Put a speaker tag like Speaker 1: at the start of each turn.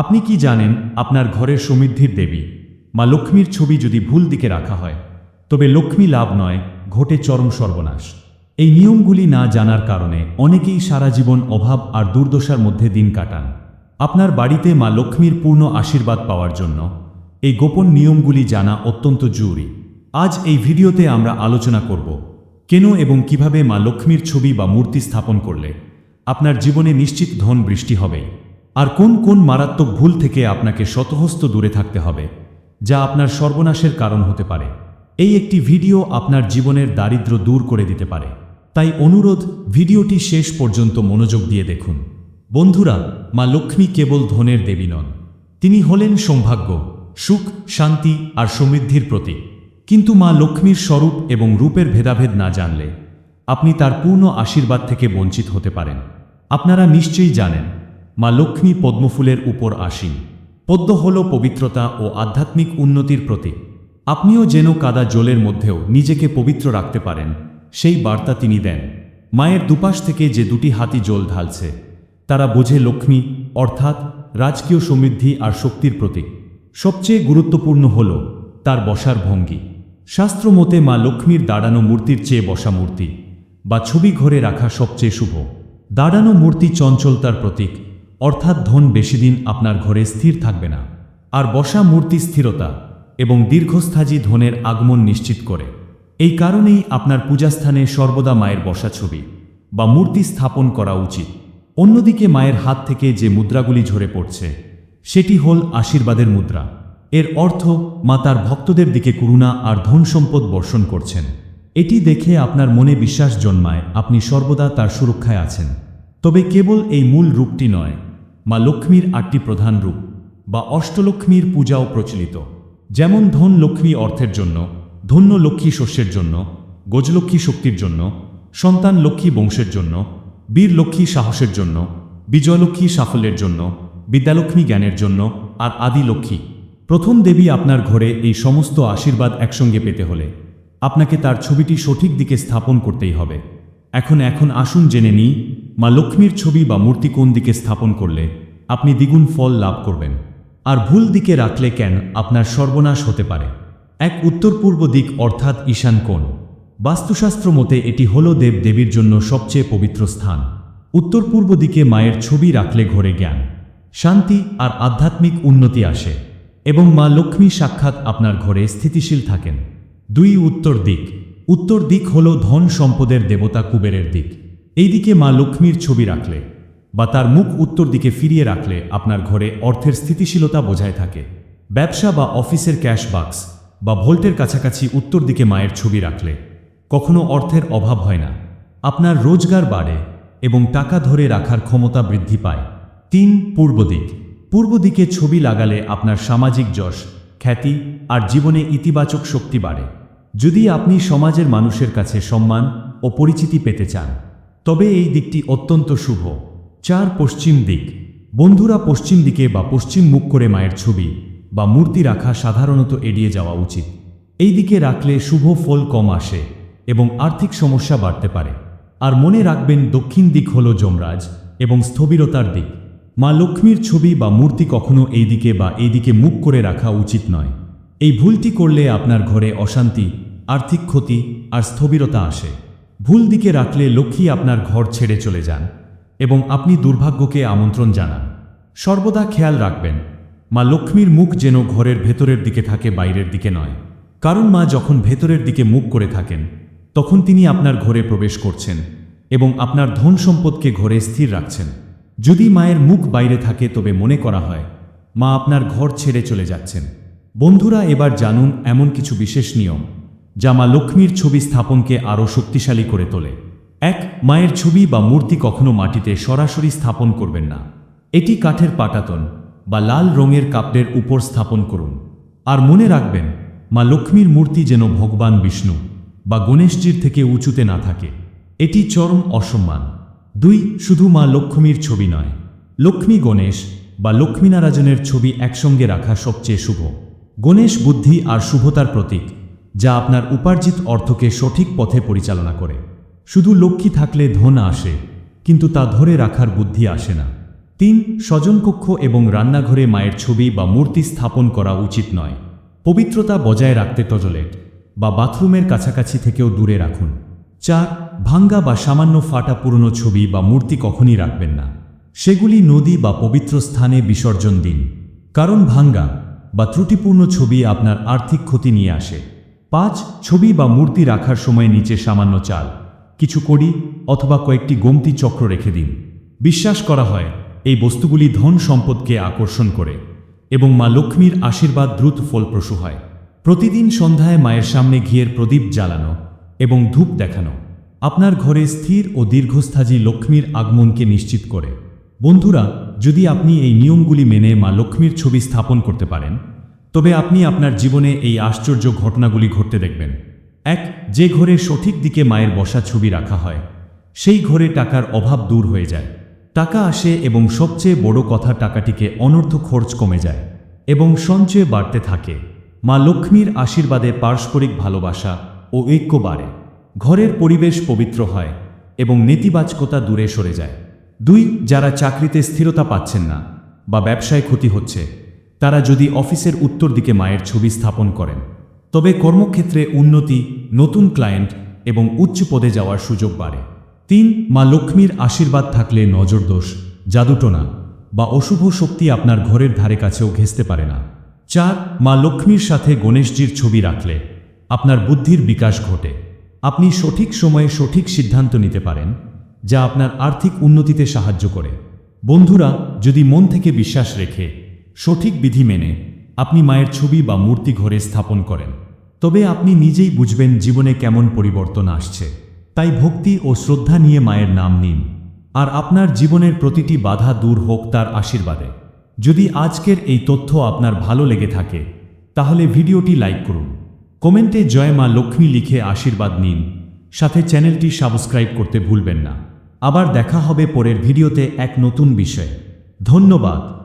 Speaker 1: আপনি কি জানেন আপনার ঘরের সমৃদ্ধির দেবী? মা লক্ষ্মীর ছবি যদি ভুল দিকে রাখা হয়, তবে লক্ষ্মী লাভ নয়, ঘটে চরম সর্বনাশ। এই নিয়মগুলি না জানার কারণে অনেকেই সারা জীবন অভাব আর দুর্দশার মধ্যে দিন কাটান। আপনার বাড়িতে মা লক্ষ্মীর পূর্ণ আশীর্বাদ পাওয়ার জন্য এই গোপন নিয়মগুলি জানা অত্যন্ত জরুরি। আজ এই ভিডিওতে আমরা আলোচনা করব, কেন এবং কীভাবে মা লক্ষ্মীর ছবি বা মূর্তি স্থাপন করলে আপনার জীবনে নিশ্চিত ধন বৃষ্টি হবে। আর কোন কোন মারাত্মক ভুল থেকে আপনাকে শতহস্ত দূরে থাকতে হবে, যা আপনার সর্বনাশের কারণ হতে পারে। এই একটি ভিডিও আপনার জীবনের দারিদ্র্য দূর করে দিতে পারে। তাই অনুরোধ, ভিডিওটি শেষ পর্যন্ত মনোযোগ দিয়ে দেখুন। বন্ধুরা, মা লক্ষ্মী কেবল ধনের দেবী নন। তিনি হলেন সৌভাগ্য, সুখ, শান্তি আর সমৃদ্ধির প্রতীক। কিন্তু মা লক্ষ্মীর স্বরূপ এবং রূপের ভেদাভেদ না জানলে, আপনি তার পূর্ণ আশীর্বাদ থেকে বঞ্চিত হতে পারেন। আপনারা নিশ্চয়ই জানেন মা লক্ষ্মী পদ্মফুলের উপর আসীন। পদ্ম হল পবিত্রতা ও আধ্যাত্মিক উন্নতির প্রতীক। আপনিও যেন কাদা জলের মধ্যেও নিজেকে পবিত্র রাখতে পারেন, সেই বার্তা তিনি দেন। মায়ের দুপাশ থেকে যে দুটি হাতি জল ঢালছে, তারা বোঝে লক্ষ্মী অর্থাৎ রাজকীয় সমৃদ্ধি আর শক্তির প্রতীক। সবচেয়ে গুরুত্বপূর্ণ হল তার বসার ভঙ্গি। শাস্ত্রমতে মা লক্ষ্মীর দাঁড়ানো মূর্তির চেয়ে বসা মূর্তি বা ছবি ঘরে রাখা সবচেয়ে শুভ। দাঁড়ানো মূর্তি চঞ্চলতার প্রতীক অর্থাৎ ধন বেশিদিন আপনার ঘরে স্থির থাকবে না। আর বসা মূর্তি স্থিরতা এবং দীর্ঘস্থায়ী ধনের আগমন নিশ্চিত করে। এই কারণেই আপনার পূজাস্থানে সর্বদা মায়ের বসা ছবি বা মূর্তি স্থাপন করা উচিত। অন্যদিকে মায়ের হাত থেকে যে মুদ্রাগুলি ঝরে পড়ছে, সেটি হল আশীর্বাদের মুদ্রা। এর অর্থ, মা তার ভক্তদের দিকে করুণা আর ধন সম্পদ বর্ষণ করছেন। এটি দেখে আপনার মনে বিশ্বাস জন্মায় আপনি সর্বদা তার সুরক্ষায় আছেন। তবে কেবল এই মূল রূপটি নয় মা লক্ষ্মীর আটটি প্রধান রূপ বা অষ্টলক্ষ্মীর পূজাও প্রচলিত। যেমন ধন লক্ষ্মী অর্থের জন্য, ধন্য লক্ষ্মী শস্যের জন্য, গজলক্ষ্মী শক্তির জন্য, সন্তান লক্ষ্মী বংশের জন্য, বীর লক্ষ্মী সাহসের জন্য, বিজয়লক্ষ্মী সাফল্যের জন্য, বিদ্যালক্ষ্মী জ্ঞানের জন্য আর আদি লক্ষ্মী। প্রথম দেবী আপনার ঘরে এই সমস্ত আশীর্বাদ একসঙ্গে পেতে হলে আপনাকে তার ছবিটি সঠিক দিকে স্থাপন করতেই হবে। এখন এখন আসুন জেনে নিই মা লক্ষ্মীর ছবি বা মূর্তি কোন দিকে স্থাপন করলে আপনি দ্বিগুণ ফল লাভ করবেন। আর ভুল দিকে রাখলে কেন আপনার সর্বনাশ হতে পারে? এক উত্তর পূর্ব দিক অর্থাৎ ঈশান কোণ। বাস্তুশাস্ত্র মতে এটি হল দেব দেবীর জন্য সবচেয়ে পবিত্র স্থান। উত্তর পূর্ব দিকে মায়ের ছবি রাখলে ঘরে জ্ঞান। শান্তি আর আধ্যাত্মিক উন্নতি আসে এবং মা লক্ষ্মী সাক্ষাৎ আপনার ঘরে স্থিতিশীল থাকেন। দুই উত্তর দিক। উত্তর দিক হল ধন সম্পদের দেবতা কুবেরের দিক। এই দিকে মা লক্ষ্মীর ছবি রাখলে। বা তার মুখ উত্তর দিকে ফিরিয়ে রাখলে আপনার ঘরে অর্থের স্থিতিশীলতা বোঝায় থাকে। ব্যবসা বা অফিসের ক্যাশ বাক্স বা ভোল্টের কাছাকাছি উত্তর দিকে মায়ের ছবি রাখলে কখনো অর্থের অভাব হয় না। আপনার রোজগার বাড়ে এবং টাকা ধরে রাখার ক্ষমতা বৃদ্ধি পায়। তিন, পূর্ব দিক। পূর্ব দিকে ছবি লাগালে আপনার সামাজিক যশ, খ্যাতি আর জীবনে ইতিবাচক শক্তি বাড়ে। যদি আপনি সমাজের মানুষের কাছে সম্মান ও পরিচিতি পেতে চান, তবে এই দিকটি অত্যন্ত শুভ। চার পশ্চিম দিক। বন্ধুরা পশ্চিম দিকে বা পশ্চিম মুখ করে মায়ের ছবি বা মূর্তি রাখা সাধারণত এড়িয়ে যাওয়া উচিত। এই দিকে রাখলে শুভ ফল কম আসে এবং আর্থিক সমস্যা বাড়তে পারে। আর মনে রাখবেন দক্ষিণ দিক হল যমরাজ এবং স্থবিরতার দিক। মা লক্ষ্মীর ছবি বা মূর্তি কখনো এই দিকে বা এই দিকে মুখ করে রাখা উচিত নয়। এই ভুলটি করলে আপনার ঘরে অশান্তি, আর্থিক ক্ষতি আর স্থবিরতা আসে। ভুল দিকে রাখলে লক্ষ্মী আপনার ঘর ছেড়ে চলে যান। এবং আপনি দুর্ভাগ্যকে আমন্ত্রণ জানান। সর্বদা খেয়াল রাখবেন, মা লক্ষ্মীর মুখ যেন ঘরের ভেতরের দিকে থাকে, বাইরের দিকে নয়। কারণ মা যখন ভেতরের দিকে মুখ করে থাকেন, তখন তিনি আপনার ঘরে প্রবেশ করছেন এবং আপনার ধন সম্পদকে ঘরে স্থির রাখছেন। যদি মায়ের মুখ বাইরে থাকে, তবে মনে করা হয়, মা আপনার ঘর ছেড়ে চলে যাচ্ছেন। বন্ধুরা, এবার জানুন এমন কিছু বিশেষ নিয়ম, যা মা লক্ষ্মীর ছবি স্থাপনকে আরও শক্তিশালী করে তোলে। এক, মায়ের ছবি বা মূর্তি কখনো মাটিতে সরাসরি স্থাপন করবেন না। এটি কাঠের পাটাতন বা লাল রঙের কাপড়ের উপর স্থাপন করুন। আর মনে রাখবেন, মা লক্ষ্মীর মূর্তি যেন ভগবান বিষ্ণু বা গণেশজির থেকে উঁচুতে না থাকে। এটি চরম অসম্মান। দুই, শুধু মা লক্ষ্মীর ছবি নয়। লক্ষ্মী গণেশ বা লক্ষ্মীনারায়ণের ছবি একসঙ্গে রাখা সবচেয়ে শুভ। গণেশ বুদ্ধি আর শুভতার প্রতীক, যা আপনার উপার্জিত অর্থকে সঠিক পথে পরিচালনা করে। শুধু লক্ষ্মী থাকলে ধন আসে, কিন্তু তা ধরে রাখার বুদ্ধি আসে না। তিন স্বজনকক্ষ এবং রান্নাঘরে মায়ের ছবি বা মূর্তি স্থাপন করা উচিত নয়। পবিত্রতা বজায় রাখতে টজলেট বা বাথরুমের কাছাকাছি থেকেও দূরে রাখুন। চার, ভাঙ্গা বা সামান্য ফাটা পুরনো ছবি বা মূর্তি কখনই রাখবেন না। সেগুলি নদী বা পবিত্র স্থানে বিসর্জন দিন। কারণ ভাঙ্গা বা ত্রুটিপূর্ণ ছবি আপনার আর্থিক ক্ষতি নিয়ে আসে। পাঁচ, ছবি বা মূর্তি রাখার সময় নিচে সামান্য চাল। কিছু কড়ি অথবা কয়েকটি গোমতি চক্র রেখে দিন। বিশ্বাস করা হয়, এই বস্তুগুলি ধন সম্পদকে আকর্ষণ করে এবং মা লক্ষ্মীর আশীর্বাদ দ্রুত ফলপ্রসূ হয়। প্রতিদিন সন্ধ্যায় মায়ের সামনে ঘিয়ের প্রদীপ জ্বালানো এবং ধূপ দেখানো আপনার ঘরে স্থির ও দীর্ঘস্থায়ী লক্ষ্মীর আগমনকে নিশ্চিত করে। বন্ধুরা, যদি আপনি এই নিয়মগুলি মেনে মা লক্ষ্মীর ছবি স্থাপন করতে পারেন, তবে আপনি আপনার জীবনে এই আশ্চর্য ঘটনাগুলি ঘটতে দেখবেন। এক, যে ঘরে সঠিক দিকে মায়ের বসা ছবি রাখা হয়, সেই ঘরে টাকার অভাব দূর হয়ে যায়। টাকা আসে এবং সবচেয়ে বড় কথা টাকাটিকে অনর্থ খরচ কমে যায় এবং সঞ্চয় বাড়তে থাকে। মা লক্ষ্মীর আশীর্বাদে পারস্পরিক ভালোবাসা ও ঐক্য বাড়ে। ঘরের পরিবেশ পবিত্র হয় এবং নেতিবাচকতা দূরে সরে যায়। দুই, যারা চাকরিতে স্থিরতা পাচ্ছেন না বা ব্যবসায় ক্ষতি হচ্ছে, তারা যদি অফিসের উত্তর দিকে মায়ের ছবি স্থাপন করেন। তবে কর্মক্ষেত্রে উন্নতি, নতুন ক্লায়েন্ট এবং উচ্চ পদে যাওয়ার সুযোগ বাড়ে। তিন, মা লক্ষ্মীর আশীর্বাদ থাকলে নজরদোষ জাদুটোনা বা অশুভ শক্তি আপনার ঘরের ধারে কাছেও ঘেঁচতে পারে না। চার, মা লক্ষ্মীর সাথে গণেশজির ছবি রাখলে আপনার বুদ্ধির বিকাশ ঘটে। আপনি সঠিক সময়ে সঠিক সিদ্ধান্ত নিতে পারেন, যা আপনার আর্থিক উন্নতিতে সাহায্য করে। বন্ধুরা, যদি মন থেকে বিশ্বাস রেখে সঠিক বিধি মেনে আপনি মায়ের ছবি বা মূর্তি ঘরে স্থাপন করেন। তবে আপনি নিজেই বুঝবেন জীবনে কেমন পরিবর্তন আসছে। তাই ভক্তি ও শ্রদ্ধা নিয়ে মায়ের নাম নিন। আর আপনার জীবনের প্রতিটি বাধা দূর হোক তার আশীর্বাদে। যদি আজকের এই তথ্য আপনার ভালো লেগে থাকে, তাহলে ভিডিওটি লাইক করুন। কমেন্টে জয় মা লক্ষ্মী লিখে আশীর্বাদ নিন। সাথে চ্যানেলটি সাবস্ক্রাইব করতে ভুলবেন না। আবার দেখা হবে পরের ভিডিওতে এক নতুন বিষয়ে। ধন্যবাদ।